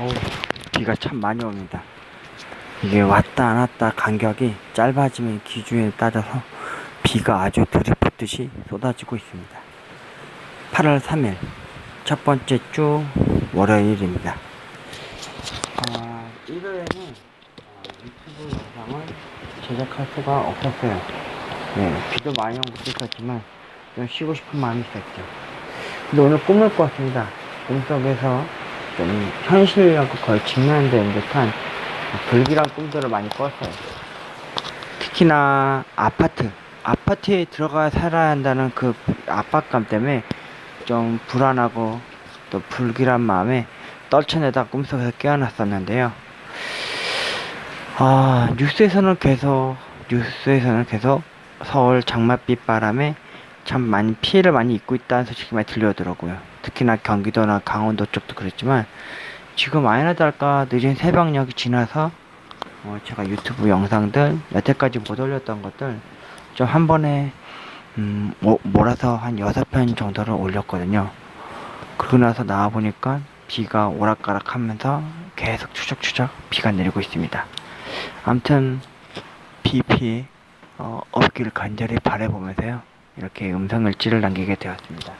어우, 비가 참 많이 옵니다. 이게 왔다 안 왔다 간격이 짧아지면 기준에 따라서 비가 아주 들이붓듯이 쏟아지고 있습니다. 8월 3일 첫 번째 주 월요일입니다. 아, 일요일에는 어, 유튜브 영상을 제작할 수가 없었어요. 네, 비도 많이 오고 있었지만 좀 쉬고 싶은 마음이 있었죠. 근데 오늘 꿈을 꿨습니다. 꿈속에서 좀 현실하고 거의 직면되는 듯한 불길한 꿈들을 많이 꿨어요. 특히나 아파트, 아파트에 들어가 살아야 한다는 그 압박감 때문에 좀 불안하고 또 불길한 마음에 떨쳐내다 꿈속에서 깨어났었는데요. 아, 뉴스에서는 계속, 뉴스에서는 계속 서울 장맛빛 바람에 참 많이 피해를 많이 입고 있다는 소식이 많이 들려오더라고요. 특히나 경기도나 강원도 쪽도 그랬지만 지금 아니나 다를까 늦은 새벽녘이 지나서 어, 제가 유튜브 영상들 여태까지 못 올렸던 것들 좀 한 번에 음, 모, 몰아서 한 여섯 편 정도를 올렸거든요. 그러고 나서 나와 보니까 비가 오락가락 하면서 계속 추적추적 비가 내리고 있습니다. 아무튼 비 피해 어, 없기를 간절히 바라보면서요. 이렇게 음성일지를 남기게 되었습니다.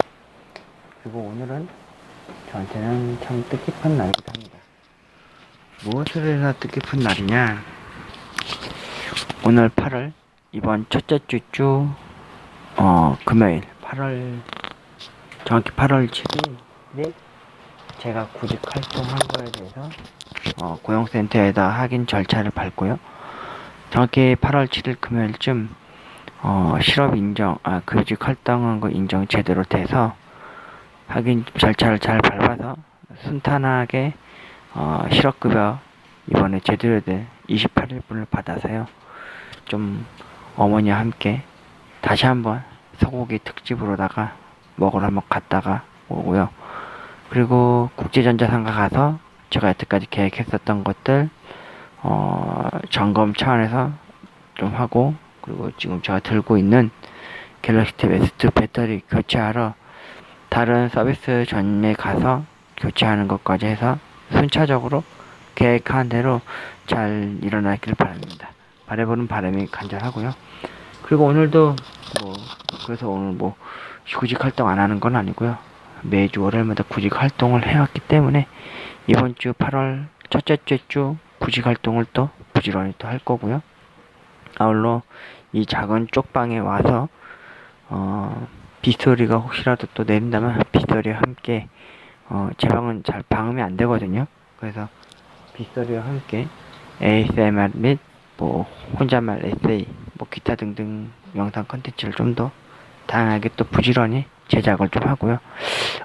그리고 오늘은 저한테는 참 뜻깊은 날이기도 합니다. 무엇을 해서 뜻깊은 날이냐? 오늘 8월 이번 첫째 주주 어, 금요일 8월 정확히 8월 7일에 제가 구직 활동한 거에 대해서 어, 고용센터에다 확인 절차를 밟고요. 정확히 8월 7일 금요일쯤 어, 실업 인정, 아, 구직 활동한 거 인정 제대로 돼서 확인 절차를 잘 밟아서 순탄하게 어, 실업급여 이번에 제대로 된 28일분을 받아서요. 좀 어머니와 함께 다시 한번 소고기 특집으로다가 먹으러 한번 갔다가 오고요. 그리고 국제전자상가 가서 제가 여태까지 계획했었던 것들 어, 점검 차원에서 좀 하고 그리고 지금 제가 들고 있는 갤럭시 탭 S2 배터리 교체하러 다른 서비스 전에 가서 교체하는 것까지 해서 순차적으로 계획한 대로 잘 일어나길 바랍니다. 바래보는 바람이 간절하고요. 그리고 오늘도 뭐 그래서 오늘 뭐 구직 활동 안 하는 건 아니고요. 매주 월요일마다 구직 활동을 해왔기 때문에 이번 주 8월 첫째 주 구직 활동을 또 부지런히 또 할 거고요. 아울러 이 작은 쪽방에 와서 어, 빗소리가 혹시라도 또 내린다면 빗소리와 함께 어, 제 방은 잘 방음이 안 되거든요. 그래서 빗소리와 함께 ASMR 및 뭐 혼잣말 에세이, 뭐 기타 등등 영상 컨텐츠를 좀 더 다양하게 또 부지런히 제작을 좀 하고요.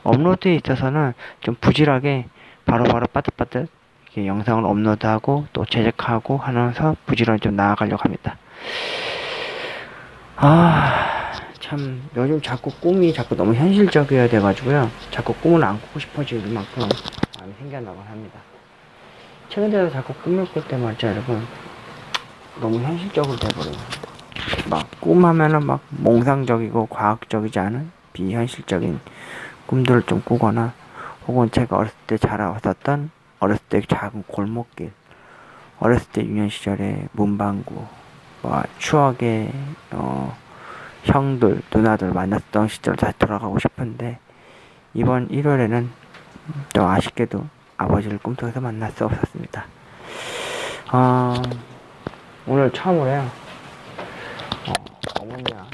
업로드에 있어서는 좀 부지하게 바로바로 빠듯빠듯 영상을 업로드하고 또 제작하고 하면서 부지런히 좀 나아가려고 합니다. 아, 참, 요즘 자꾸 꿈이 자꾸 너무 현실적이어야 돼가지고요. 자꾸 꿈을 안 꾸고 싶어질 만큼 마음이 생겨나곤 합니다. 최근 들어 자꾸 꿈을 꿀때 말이죠, 여러분. 너무 현실적으로 돼버려요. 막, 꿈하면은 막 몽상적이고 과학적이지 않은 비현실적인 꿈들을 좀 꾸거나, 혹은 제가 어렸을 때 자라왔었던 어렸을 때 작은 골목길, 어렸을 때 유년 시절에 문방구, 뭐 추억의 어, 형들, 누나들 만났던 시절 다시 돌아가고 싶은데 이번 1월에는 또 아쉽게도 아버지를 꿈속에서 만날 수 없었습니다. 어, 오늘 처음으로요. 어, 어머니가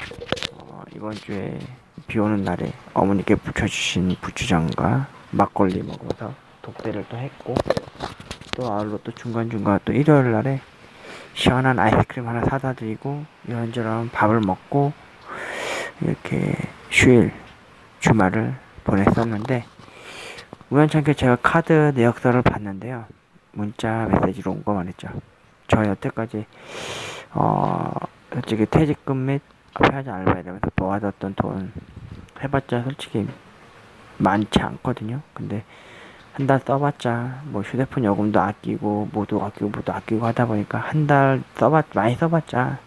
어, 이번 주에 비 오는 날에 어머니께 부쳐주신 부추장과 막걸리 먹어서 독대를 또 했고 또 아울러 또 중간중간 또 일요일 날에 시원한 아이스크림 하나 사다 드리고 이런저런 밥을 먹고 이렇게 휴일 주말을 보냈었는데 우연찮게 제가 카드 내역서를 봤는데요. 문자 메시지로 온거 말이죠. 저 여태까지 어 솔직히 퇴직금 및 회사 알바 이러면서 모아뒀던 돈 해봤자 솔직히 많지 않거든요. 근데 한 달 써봤자 뭐 휴대폰 요금도 아끼고 뭐도 아끼고 뭐도 아끼고 하다 보니까 한 달 써봤 많이 써봤자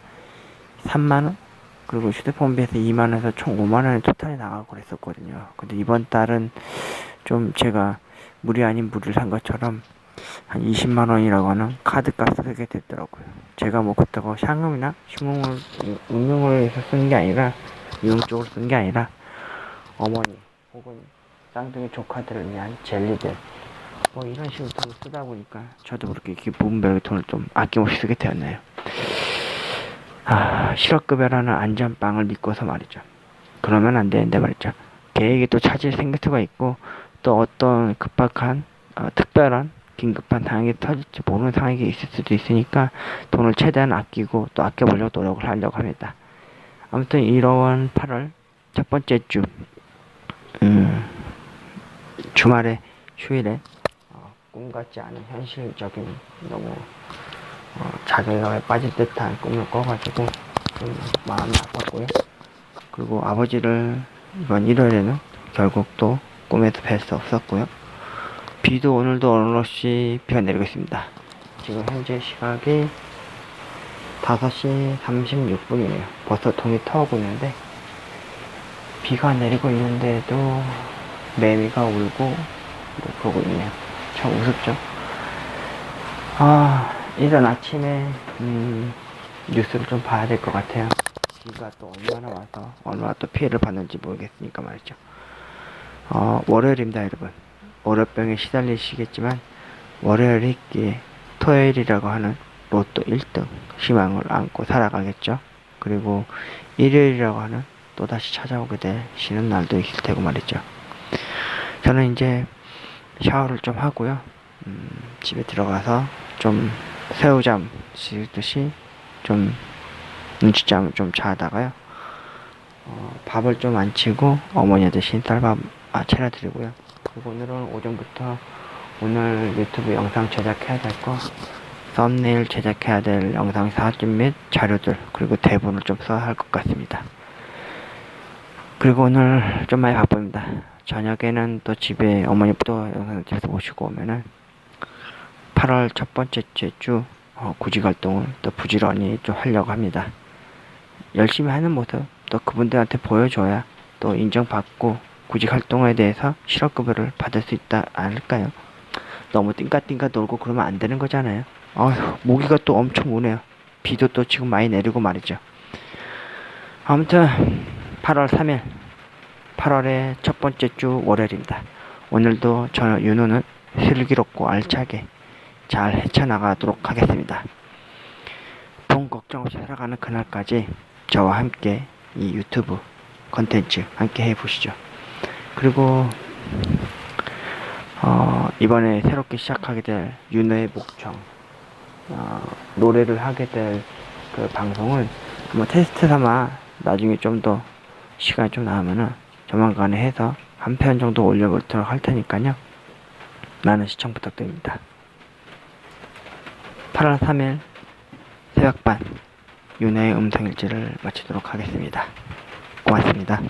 3만 원 그리고 휴대폰비에서 2만 원에서 총 5만 원이 토탈이 나가고 그랬었거든요. 근데 이번 달은 좀 제가 무리 아닌 무리를 산 것처럼 한 20만 원이라고 하는 카드값 쓰게 됐더라고요. 제가 뭐 그렇다고 상금이나 신용을 운용을 해서 쓰는 게 아니라 유용 쪽으로 쓰는 게 아니라 어머니 혹은 쌍둥이 조카들을 위한 젤리들 뭐 이런 식으로 돈을 쓰다 보니까 저도 그렇게 이렇게 부분별로 돈을 좀 아낌없이 쓰게 되었네요. 아 실업급여라는 안전빵을 믿고서 말이죠. 그러면 안 되는데 말이죠. 계획이 또 차질 생길 수가 있고 또 어떤 급박한 어, 특별한 긴급한 상황이 터질지 모르는 상황이 있을 수도 있으니까 돈을 최대한 아끼고 또 아껴보려고 노력을 하려고 합니다. 아무튼 이런 8월 첫 번째 주 음, 주말에 휴일에 어, 꿈 같지 않은 현실적인 너무 어, 자괴감에 빠질 듯한 꿈을 꿔가지고 좀 마음이 아팠고요. 그리고 아버지를 이번 일요일에는 결국 또 꿈에서 뵐수 없었고요. 비도 오늘도 어김없이 비가 내리고 있습니다. 지금 현재 시각이 5시 36분이네요. 벌써 동이 터오고 있는데 비가 내리고 있는데도 매미가 울고 뭐 그러고 있네요. 참 우습죠? 아, 이런 아침에 음, 뉴스를 좀 봐야 될 것 같아요. 비가 또 얼마나 와서 얼마나 또 피해를 받는지 모르겠으니까 말이죠. 어, 월요일입니다, 여러분. 월요병에 시달리시겠지만 월요일이 있기에 토요일이라고 하는 로또 1등 희망을 안고 살아가겠죠. 그리고 일요일이라고 하는 또다시 찾아오게 될 쉬는 날도 있을 테고 말이죠. 저는 이제 샤워를 좀 하고요. 음, 집에 들어가서 좀 새우잠 씻듯이 좀 눈치잠 좀 자다가요. 어, 밥을 좀 안 치고 어머니한테 신쌀밥 아, 차려드리고요. 오늘은 오전부터 오늘 유튜브 영상 제작해야 될 거, 썸네일 제작해야 될 영상 사진 및 자료들, 그리고 대본을 좀 써야 할 것 같습니다. 그리고 오늘 좀 많이 바쁩니다. 저녁에는 또 집에 어머니 또 영상 집에서 모시고 오면은 8월 첫 번째 주 어, 구직 활동을 또 부지런히 좀 하려고 합니다. 열심히 하는 모습 또 그분들한테 보여줘야 또 인정받고 구직 활동에 대해서 실업급여를 받을 수 있다 않을까요? 너무 띵까띵까 놀고 그러면 안 되는 거잖아요. 아휴 모기가 또 엄청 오네요. 비도 또 지금 많이 내리고 말이죠. 아무튼 8월 3일 8월의 첫 번째 주 월요일입니다. 오늘도 저 윤호는 슬기롭고 알차게 잘 헤쳐나가도록 하겠습니다. 돈 걱정 없이 살아가는 그날까지 저와 함께 이 유튜브 컨텐츠 함께 해보시죠. 그리고 어, 이번에 새롭게 시작하게 될 윤호의 목청 어, 노래를 하게 될 그 방송을 한번 테스트 삼아 나중에 좀 더 시간이 좀 나오면은 조만간에 해서 한 편 정도 올려보도록 할 테니까요. 많은 시청 부탁드립니다. 8월 3일 새벽반 윤회의 음성일지를 마치도록 하겠습니다. 고맙습니다.